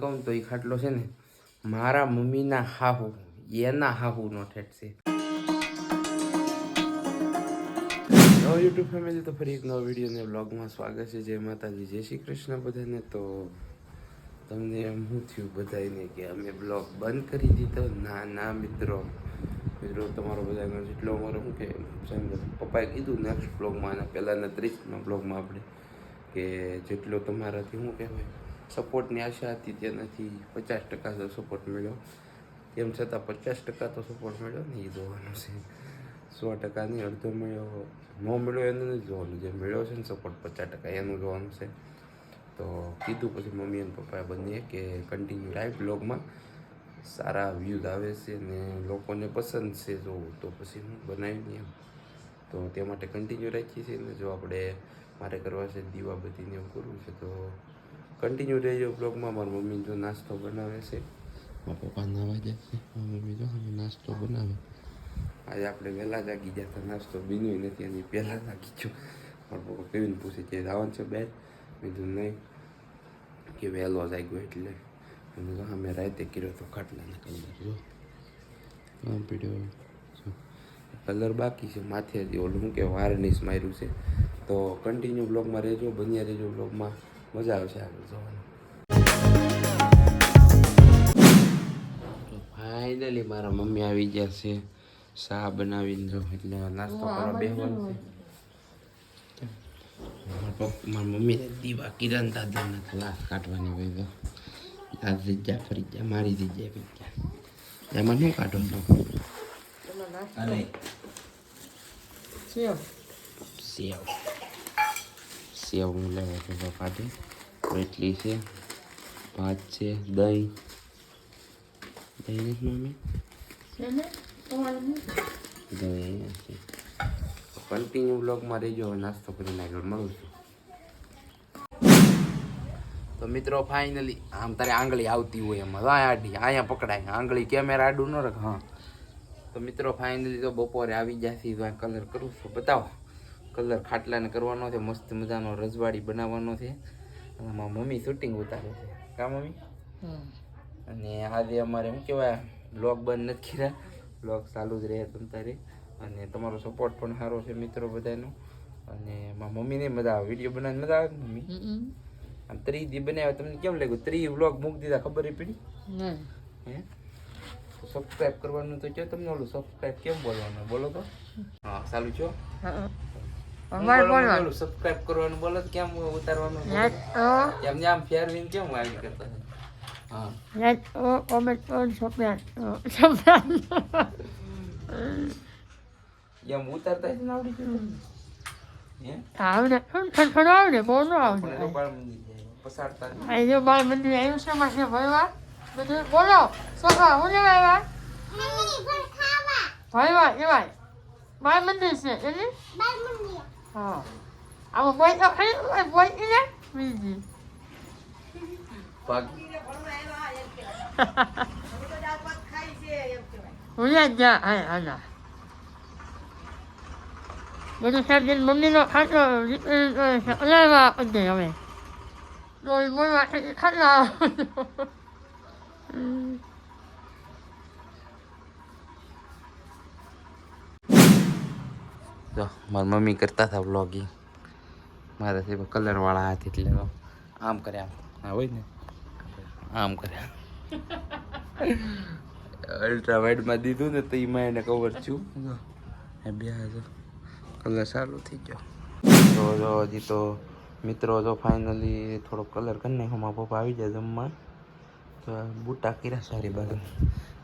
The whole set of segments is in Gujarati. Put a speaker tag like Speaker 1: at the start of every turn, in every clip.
Speaker 1: કહું તો એ ખાટલો છે ને મારા મમ્મીના હાહુ. એના હાહુનો ઠેઠ છે. યુટ્યુબ ફેમિલી તો ફરી એક નવો વીડિયો ને બ્લોગમાં સ્વાગત છે. જય માતાજી, જય શ્રી કૃષ્ણ બધાને. તો તમને એમ શું થયું બધાને કે અમે બ્લોગ બંધ કરી દીધો? ના ના, મિત્રો. મિત્રો, તમારો બધાનો જેટલો અમારો કે પપ્પાએ કીધું નેક્સ્ટ બ્લોગમાં અને પહેલાંના ત્રીસમાં બ્લોગમાં આપણે કે જેટલો તમારાથી શું કહેવાય સપોર્ટની આશા હતી તેનાથી પચાસ ટકા તો સપોર્ટ મળ્યો. તેમ છતાં પચાસ ટકા તો સપોર્ટ મળ્યો ને એ જોવાનું છે. સો ટકા નહીં અડધો મળ્યો, ન મળ્યો એનું નહીં જોવાનું. જે મળ્યો છે ને સપોર્ટ પચાસ ટકા એનું જોવાનું છે. તો કીધું પછી મમ્મી અને પપ્પાએ બંને કે કન્ટિન્યુ રાય બ્લોગમાં સારા વ્યૂઝ આવે છે ને લોકોને પસંદ છે જોવું તો પછી હું બનાવી દઈએ એમ. તો તે માટે કન્ટિન્યુ રાખીએ છીએ ને જો આપણે મારે કરવા છે દીવા બધીને એવું કરવું છે તો કન્ટિન્યુ રહેજો બ્લોગમાં મારી મમ્મી જો નાસ્તો બનાવે છે. મારા પપ્પા નાવા જાય છે. મમ્મી જો હવે નાસ્તો બનાવે. આજે આપણે વહેલા જાગી ગયા હતા નાસ્તો બીનું નથી એની પહેલાં જાગી છું મારા પપ્પા કેવીને પૂછે છે રાવણ છે બેન? મેં કીધું નહીં. કે વહેલો જાગ્યો એટલે. એમ તો અમે રાતે કર્યો તો ખાટલાના કલર. જો. પીડ્યો. કલર બાકી છે માથે જે ઓલું કે વાર્નિશ માર્યું છે. તો કન્ટિન્યુ બ્લોગમાં રહેજો બન્યા રહેજો બ્લોગમાં મજા આવશે આગળ જોવાની. ફાઇનલી મારા મમ્મી આવી ગયા છે. ચા બનાવીને જો એટલે નાસ્તો કરવા બેહવાનું છે મારા મમ્મીને દીવા કિરણ દાદાના ક્લાસ કાઢવાની હોય તો. આ જગ્યા ફરી ગયા મારી જગ્યાએ ફરી ગયા. એમાં શું કાઢો છો? સેવ. સેવ. હું લેવા તો કાઢે રોટલી છે ભાત છે દહીં. દહીં નથી મમ્મી? દહીં છે. કન્ટિન્યુ બ્લોગમાં રહેજો હવે નાસ્તો કરીને આગળ મળું છું. તો મિત્રો ફાઇનલી આમ તારે આંગળી આવતી હોય એમાં. આડી અહીંયા પકડાય. આંગળી કેમેરા આડું ન રાખ હા. તો મિત્રો ફાઇનલી તો બપોરે આવી જશે તો કલર કરું છું. બતાવો. કલર ખાટલાને કરવાનો છે મસ્ત મજાનો રજવાડી બનાવવાનો છે. અને મારા મમ્મી શૂટિંગ ઉતારે છે. કા મમ્મી? અને આજે અમારે શું કહેવાય બ્લોગ બંધ નથી કર્યા. બ્લોગ ચાલુ જ રહે તમ તારે. અને તમારો સપોર્ટ પણ સારો છે મિત્રો બધાનો. અને મારા મમ્મીને મજા આવે. વીડિયો બનાવીને મજા આવે મમ્મી? આમ ત્રી દી બનાવ્યા તમને કેમ લાગ્યું? ત્રી વ્લોગ મૂકી દીધા ખબર એ પડી? હે? સબસ્ક્રાઇબ કરવાનું તો કયો તમને ઓલું સબસ્ક્રાઇબ કેમ બોલવાનું? બોલો તો. હા ચાલુ છો
Speaker 2: અમારે બોલો
Speaker 1: સબસ્ક્રાઇબ કરવાનું બોલો તો કેમ ઉતારવાનું? એમ આમ ફેરવીને કેમ આવી કરતા? હા.
Speaker 2: Like comment on subscribe subscribe
Speaker 1: એમ ઉતારતા જ ના આવડી ગયું. હે?
Speaker 2: આવડે. બહુ ન આવડે.
Speaker 1: મંદિર જાય, પસારતા
Speaker 2: આ જો બાળ મંદિર આવ્યું છે મારે ભરવા બધું બોલો. છોકરા હું લેવા આવ્યા? ભરવા એવાય. બાળ મંદિર છે એની? હા આમાં બોય તો ખરી બોય ને બીજી
Speaker 1: ભાગ
Speaker 2: હું યાદ જા હા હા બધું સાહેબ મમ્મીનો ખાતો અલાવા આપી હવે તો એ બોલવા ખાતા
Speaker 1: જો, મારી મમ્મી કરતા હતા વ્લોગિંગ મારાથી કલરવાળા હાથ એટલે આમ કર્યા હા, હોય ને? આમ કર્યા અલ્ટ્રા વાઇડમાં દીધું ને તો એમાં એને કવર છું બે કલર સારું થઈ ગયો. તો જો, હજી તો મિત્રો જો ફાઇનલી થોડો કલર કરી નાખ્યો. પપ્પા આવી જાય જમવા. તો બુટા કર્યા સારી બાજુ.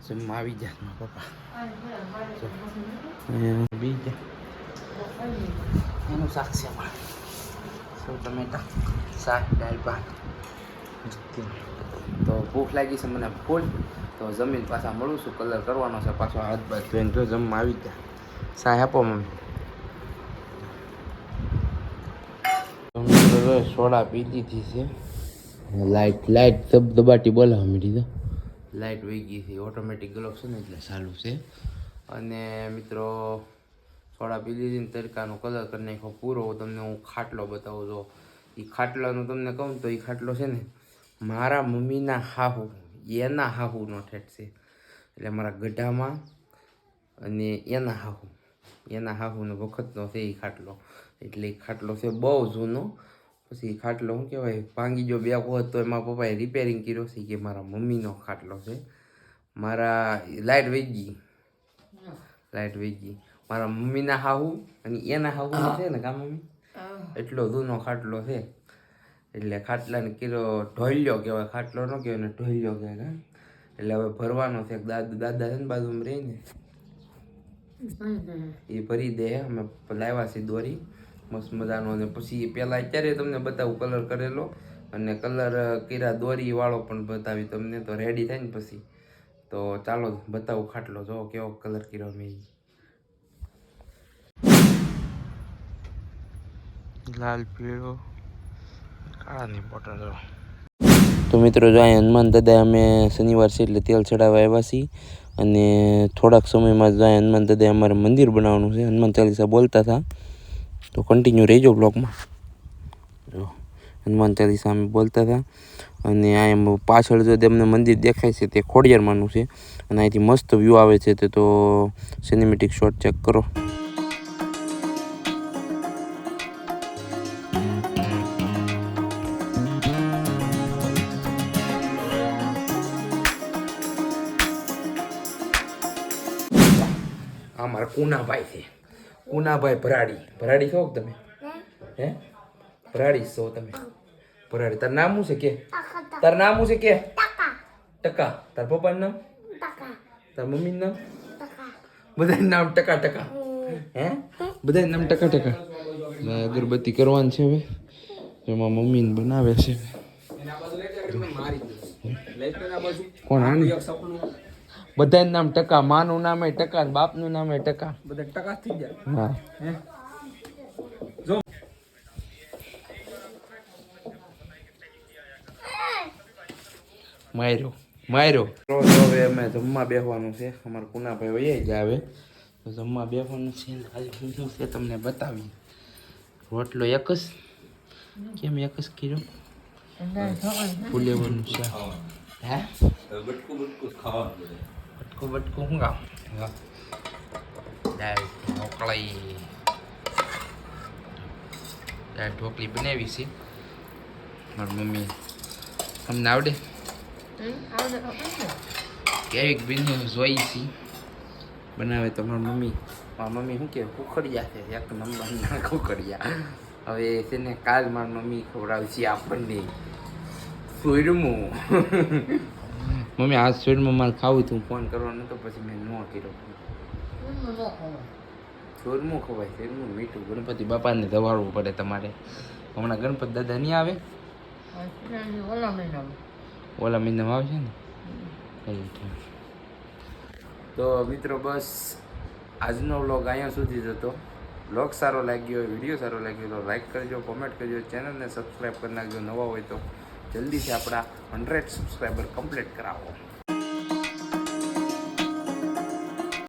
Speaker 1: જમવા આવી જાય મારા પપ્પા. બીજા. એનું શાક છે અમારે સૌ ટમેટા શાક દાળ ભાત તો ભૂખ લાગી છે મને ફૂલ તો જમીન પાછા મળું છું કલર કરવાનો છે પાછો હાથ બાદ ધોઈને જો જમવા આવી ગયા સાય આપો મમ્મી સોડા પી દીધી છે લાઇટ લાઈટ ધબ ધબાટી બોલાવા મીઠી તો લાઇટ વહી ગઈ છે ઓટોમેટિક ગ્લોવ છે ને એટલે સારું છે અને મિત્રો પી લીધી તડકાનો કલર કરી નાખ્યો પૂરો. તમને હું ખાટલો બતાવું જો એ ખાટલાનું તમને કહું તો એ ખાટલો છે ને મારા મમ્મીના હાહુ એના હાહુનો ઠેઠ છે. એટલે મારા ગઢામાં અને એના હાહુ એના હાહુનો વખતનો છે એ ખાટલો. એટલે એ ખાટલો છે બહુ જૂનો. પછી એ ખાટલો શું કહેવાય ભાંગી જો બે હોત તો એમાં પપ્પાએ રિપેરિંગ કર્યો છે કે મારા મમ્મીનો ખાટલો છે. મારા લાઇટ વેગી. ગઈ લાઇટ વેગી. ગઈ મારા મમ્મીના હાહુ અને એના હાહુ છે ને કા મમ્મી? એટલો જૂનો ખાટલો છે. એટલે ખાટલાને કીરો ઢોલ્યો કહેવાય ખાટલો ન કહેવાય ને ઢોલ્યો કહેવાય? એટલે હવે ભરવાનો છે દાદા દાદા છે ને બાજુમાં રહીને. એ ભરી દે અમે લાવ્યા છીએ દોરી. મસ્ત મજાનો અને પછી પહેલાં અત્યારે તમને બતાવું કલર કરેલો. અને કલર કીરા દોરી વાળો પણ બતાવી તમને તો રેડી થાય ને પછી. તો ચાલો બતાવું ખાટલો જો કેવો કલર કર્યો મેં લાલ, પીળો. કાળાની બોટલ તો મિત્રો, જો અહીં હનુમાન દાદા અમે શનિવાર છે એટલે તેલ ચડાવવા આવ્યા છીએ. અને થોડાક સમયમાં જો અહીં હનુમાન દાદા અમારે મંદિર બનાવવાનું છે. હનુમાન ચાલીસા બોલતા હતા. તો કન્ટિન્યુ રહેજો બ્લોગમાં જો, હનુમાન ચાલીસા અમે બોલતા હતા. અને આ એમ પાછળ જો તમને મંદિર દેખાય છે તે ખોડિયારમાંનું છે. અને અહીંથી મસ્ત વ્યૂ આવે છે તે તો સિનેમેટિક શોટ ચેક કરો. આ મારા કુનાભાઈ છે. કુનાભાઈ ભરાડી. ભરાડી છો તમે? હે? ભરાડી છો તમે? ભરાડી. તાર નામ શું છે કે? તાર નામ શું છે કે? ટકા. તાર પપ્પાનું નામ? તાર મમ્મીનું નામ? બધા નામ ટકા ટકા. હે? બધા નામ ટકા ટકા. ને અગરબત્તી કરવાની છે હવે. એમાં મમ્મીને બનાવે છે. કોણ આની? બધાનું નામ ટકા માનું નામ ટકા ને બાપનું નામ ટકા.
Speaker 3: બધા ટકા થઈ જાય
Speaker 1: હા.
Speaker 3: હે?
Speaker 1: માર્યો માર્યો રોજ હવે અમે જમવા બેસવાનું છે. અમારા કુનાભાઈ વહી જ આવે તો જમવા બેસવાનું છે ને આજે શું શું છે તમને બતાવી રોટલો એક જ? કેમ એક જ કર્યો? ફૂલેવાનું છે. હે? બટકું બટકું શું કામ? હા. દાળ ઢોકળી. દાળ ઢોકળી બનાવી છે. મારી મમ્મી તમને આવડે? કેવીક બિઝનેસ જોઈ છી. બનાવે તો મારી મમ્મી. મારી મમ્મી શું કે કુકડિયા છે એક નંબરના કુકડિયા હવે છે ને કાલ મારી મમ્મી ખવડાવશે આપણને. સુરમું મમ્મી આ સુરમું મારે ખાવું તું ફોન કરવાનો તો પછી મેં ન કર્યો. સુરમું ખવાય. સુરમું મીઠું. ગણપતિ બાપાને દવાડવું પડે તમારે. હમણાં ગણપતિ દાદા નહીં આવે? ઓલા મહિનામાં. આવશે ને? તો મિત્રો બસ આજનો વ્લોગ અહીંયા સુધી જ હતો. વ્લોગ સારો લાગ્યો હોય વીડિયો સારો લાગ્યો તો લાઇક કરજો કોમેન્ટ કરજો ચેનલને સબસ્ક્રાઈબ કરી નાખજો. નવા હોય તો જલ્દીથી આપણા હંડ્રેડ સબસ્ક્રાઈબર કમ્પ્લીટ કરાવો.